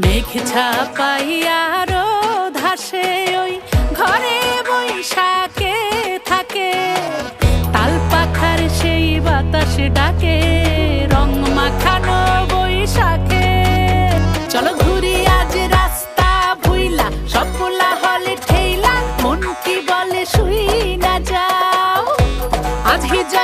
মেঘ ছাপাইয়ারো ধাসে ওই ঘরে বৈশাখে থাকে। তাল পাখার সেই বাতাস ডাকে, রং মাখানো বৈশাখে। চলো ঘুরি আজ রাস্তা ভুইলা সবগুলা হলে ঠেইলা, মন কি বলে শুই না যাও। আজ জলের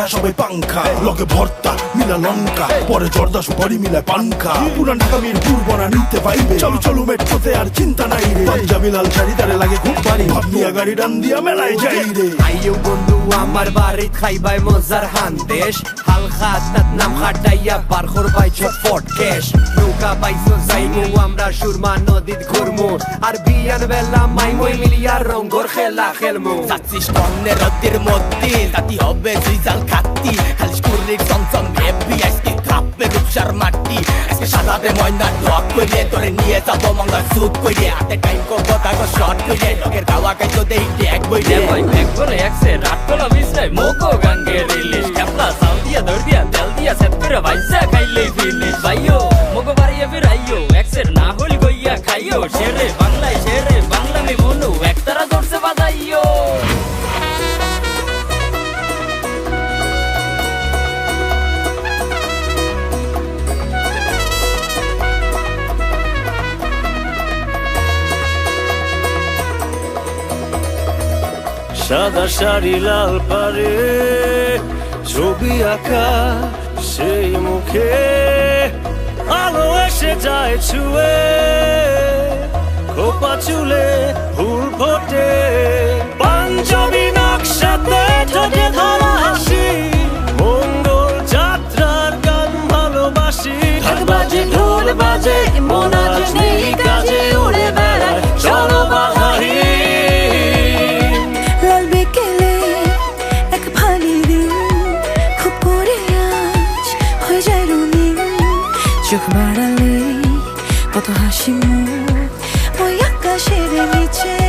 খায় সবাই পাঙ্খা লগে ভর্তা, মিলা লঙ্কা, পরে জর্দা, সুপারি মিলায় পাঙ্খা পুরান ঢাকা মেয়ের পূর্বনা নিতে পাইবে। চলো চলো, মেট্রোতে আর চিন্তা নাই রে। পাঞ্জাবি, লাল শাড়ি, তারে লাগে খুব পারি। ভাবনিয়া গাড়ি ডান দিয়া মেলায় যাই রে। আইও বন্ধু, আমার বাড়ি খাইবাই মজার হান্দেশ হাল খাতাত নাম খাটাইয়া পার করবাই ছটফট কেশ। নৌকা পাইছো যাইমু আমরা সুরমা নদীত ঘুরমু। আর বিয়ার বেলা মাইমই মিলিয়া রঙ্গর খেলা খেলমু। যাচ্ছিস টন্নের রদ্দের মধ্যে জাতি হবে সিজাল খাতি। খালি স্কুলের চমচম হেবি আজকে কাপে রূপসার মাটি। আজকে সাদাতে ময়না ডক করে তোরে নিয়ে যাব মঙ্গল সুট করে হাতে টাইম কো কথা কো শর্ট করে লগের গাওয়া কাই তো দেই ট্যাগ বই রে ভাই ব্যাগ করে একসে রাত কলা ভাইসা খাইলে ফিনিশ ভাইও মোকো বাড়িয়ে ফিরাইও একসের না হল গইয়া খাইও শেরে বাংলায়, শেরে বাংলা মে মনু একতারা জোরসে বাজাইও সাদা শাড়ি লাল পারে ছবি আঁকা সেই মুখে আলো এসে যায় ছুঁয়ে। খোপা চুলে ফুল ফোটে। পাঞ্জাবি নকশাতে ঠকে চোখ বাড়ালে কত হাসি মুখ ওই আকাশের নিচে